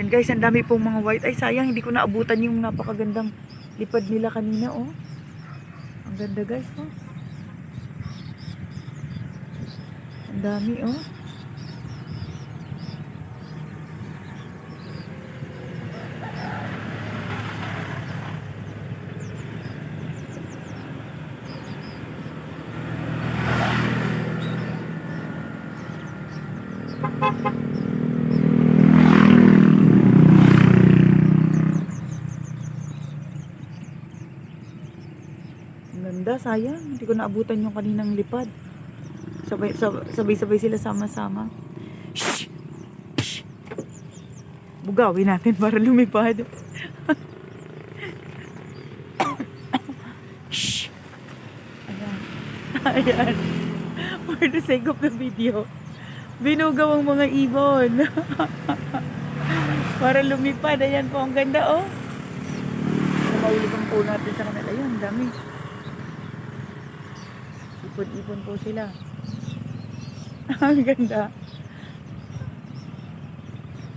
Yan guys, ang dami pong mga white. Ay sayang, hindi ko naabutan yung napakagandang lipad nila kanina oh. Ang ganda guys oh. Ang dami oh. Ang ganda, sayang. Hindi ko naabutan yung kaninang lipad. Sabay, sab- sabay-sabay sila sama-sama. Bugawin natin para lumipad. Ayan. Ayan. For the sake of the video, binugaw ang mga ibon. para lumipad. Ayan po, ang ganda oh. Namauligan po natin sa kanila. Ayan, ang dami. Ipon-ipon po sila. ang ganda.